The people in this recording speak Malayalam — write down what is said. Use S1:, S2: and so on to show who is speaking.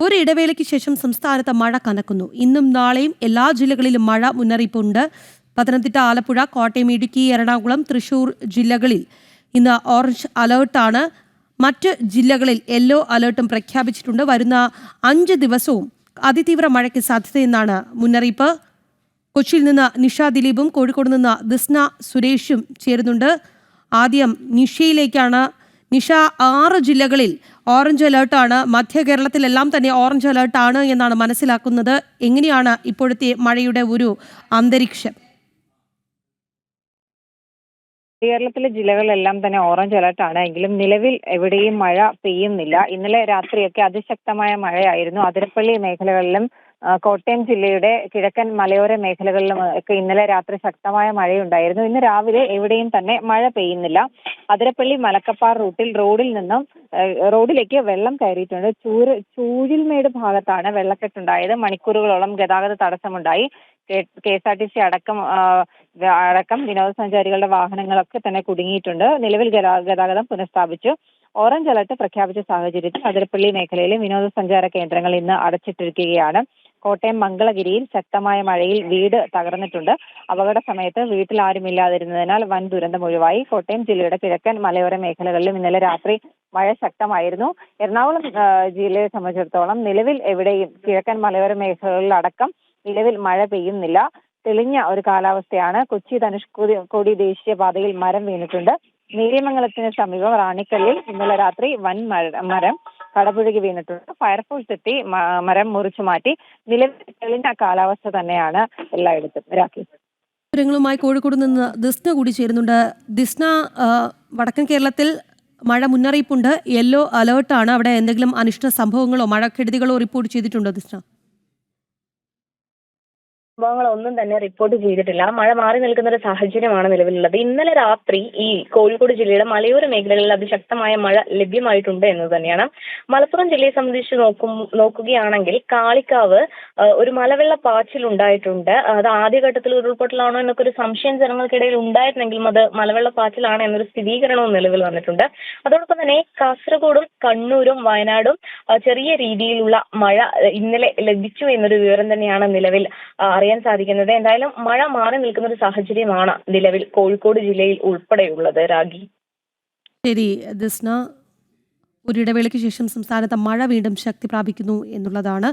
S1: ഒരു ഇടവേളയ്ക്ക് ശേഷം സംസ്ഥാനത്ത് മഴ കനക്കുന്നു. ഇന്നും നാളെയും എല്ലാ ജില്ലകളിലും മഴ മുന്നറിയിപ്പുണ്ട്. പത്തനംതിട്ട ആലപ്പുഴ കോട്ടയം ഇടുക്കി എറണാകുളം തൃശൂർ ജില്ലകളിൽ ഇന്ന് ഓറഞ്ച് അലേർട്ടാണ്. മറ്റ് ജില്ലകളിൽ യെല്ലോ അലേർട്ടും പ്രഖ്യാപിച്ചിട്ടുണ്ട്. വരുന്ന അഞ്ച് ദിവസവും അതിതീവ്ര മഴയ്ക്ക് സാധ്യതയെന്നാണ് മുന്നറിയിപ്പ്. കൊച്ചിയിൽ നിന്ന് നിഷ ദിലീപും കോഴിക്കോട് നിന്ന് ദിസ്ന സുരേഷും ചേരുന്നുണ്ട്. ആദ്യം നിഷയിലേക്കാണ്. നിഷ ആറ് ജില്ലകളിൽ ഓറഞ്ച് അലേർട്ടാണ് മധ്യ കേരളത്തിലെല്ലാം തന്നെ ഓറഞ്ച് അലേർട്ടാണ് എന്നാണ് മനസ്സിലാക്കുന്നത്. എങ്ങനെയാണ് ഇപ്പോഴത്തെ മഴയുടെ ഒരു അന്തരീക്ഷം?
S2: കേരളത്തിലെ ജില്ലകളിലെല്ലാം തന്നെ ഓറഞ്ച് അലർട്ടാണ് എങ്കിലും നിലവിൽ എവിടെയും മഴ പെയ്യുന്നില്ല. ഇന്നലെ രാത്രിയൊക്കെ അതിശക്തമായ മഴയായിരുന്നു. അതിരപ്പള്ളി മേഖലകളിലും കോട്ടയം ജില്ലയുടെ കിഴക്കൻ മലയോര മേഖലകളിലും ഒക്കെ ഇന്നലെ രാത്രി ശക്തമായ മഴയുണ്ടായിരുന്നു. ഇന്ന് രാവിലെ എവിടെയും തന്നെ മഴ പെയ്യുന്നില്ല. അതിരപ്പള്ളി മലക്കപ്പാർ റൂട്ടിൽ റോഡിൽ നിന്നും റോഡിലേക്ക് വെള്ളം കയറിയിട്ടുണ്ട്. ചൂര് ചൂഴിൽമേട് ഭാഗത്താണ് വെള്ളക്കെട്ടുണ്ടായത്. മണിക്കൂറുകളോളം ഗതാഗത തടസ്സമുണ്ടായി. K S R T C അടക്കം അടക്കം വിനോദസഞ്ചാരികളുടെ വാഹനങ്ങളൊക്കെ തന്നെ കുടുങ്ങിയിട്ടുണ്ട്. നിലവിൽ ഗതാഗതം പുനഃസ്ഥാപിച്ചു. ഓറഞ്ച് അലർട്ട് പ്രഖ്യാപിച്ച സാഹചര്യത്തിൽ അതിരപ്പള്ളി മേഖലയിലെ വിനോദസഞ്ചാര കേന്ദ്രങ്ങൾ ഇന്ന് അടച്ചിട്ടിരിക്കുകയാണ്. കോട്ടയം മംഗളഗിരിയിൽ ശക്തമായ മഴയിൽ വീട് തകർന്നിട്ടുണ്ട്. അപകട സമയത്ത് വീട്ടിൽ ആരുമില്ലാതിരുന്നതിനാൽ വൻ ദുരന്തം ഒഴിവായി. കോട്ടയം ജില്ലയുടെ കിഴക്കൻ മലയോര മേഖലകളിലും ഇന്നലെ രാത്രി മഴ ശക്തമായിരുന്നു. എറണാകുളം ജില്ലയെ സംബന്ധിച്ചിടത്തോളം നിലവിൽ എവിടെയും കിഴക്കൻ മലയോര മേഖലകളിലടക്കം നിലവിൽ മഴ പെയ്യുന്നില്ല. തെളിഞ്ഞ ഒരു കാലാവസ്ഥയാണ്. കൊച്ചി ധനുഷ്കോടി ദേശീയപാതയിൽ മരം വീണിട്ടുണ്ട്. നീലിമംഗലത്തിന് സമീപം റാണിക്കല്ലിൽ ഇന്നലെ രാത്രി വൻ മരം കടപുഴകി വീണിട്ടുണ്ട്. ഫയർഫോഴ്സ് എത്തി മരം മുറിച്ചു മാറ്റി. നിലവിൽ തെളിഞ്ഞ കാലാവസ്ഥ തന്നെയാണ് എല്ലായിടത്തും. രാഖി.
S1: വിവരങ്ങളുമായി കോഴിക്കോട് നിന്ന് ദിസ്ന കൂടി ചേരുന്നുണ്ട്. ദിസ്ന വടക്കൻ കേരളത്തിൽ മഴ മുന്നറിയിപ്പുണ്ട്. യെല്ലോ അലേർട്ടാണ്. അവിടെ എന്തെങ്കിലും അനിഷ്ട സംഭവങ്ങളോ മഴക്കെടുതികളോ റിപ്പോർട്ട് ചെയ്തിട്ടുണ്ടോ ദിസ്ന?
S3: സംഭവങ്ങളൊന്നും തന്നെ റിപ്പോർട്ട് ചെയ്തിട്ടില്ല മഴ മാറി നിൽക്കുന്ന ഒരു സാഹചര്യമാണ് നിലവിലുള്ളത്. ഇന്നലെ രാത്രി ഈ കോഴിക്കോട് ജില്ലയുടെ മലയോര മേഖലകളിൽ അതിശക്തമായ മഴ ലഭ്യമായിട്ടുണ്ട് എന്ന് തന്നെയാണ്. മലപ്പുറം ജില്ലയെ സംബന്ധിച്ച് നോക്കും നോക്കുകയാണെങ്കിൽ കാളിക്കാവ് ഒരു മലവെള്ള പാച്ചിൽ ഉണ്ടായിട്ടുണ്ട്. അത് ആദ്യഘട്ടത്തിൽ ഉരുൾപൊട്ടലാണോ എന്നൊക്കെ ഒരു സംശയം ജനങ്ങൾക്കിടയിൽ ഉണ്ടായിരുന്നെങ്കിലും അത് മലവെള്ള പാച്ചിലാണ് എന്നൊരു സ്ഥിരീകരണവും നിലവിൽ വന്നിട്ടുണ്ട്. അതോടൊപ്പം തന്നെ കാസർഗോഡും കണ്ണൂരും വയനാടും ചെറിയ രീതിയിലുള്ള മഴ ഇന്നലെ ലഭിച്ചു എന്നൊരു വിവരം തന്നെയാണ് നിലവിൽ അറിയാൻ സാധിക്കുന്നത് എന്തായാലും മഴ മാറി നിൽക്കുന്ന ഒരു സാഹചര്യമാണ് നിലവിൽ കോഴിക്കോട് ജില്ലയിൽ ഉൾപ്പെടെയുള്ളത്. രാഗി.
S1: ശരി ദിസ്ന ഒരു ഇടവേളയ്ക്ക് ശേഷം സംസ്ഥാനത്ത് മഴ വീണ്ടും ശക്തി പ്രാപിക്കുന്നു എന്നുള്ളതാണ്.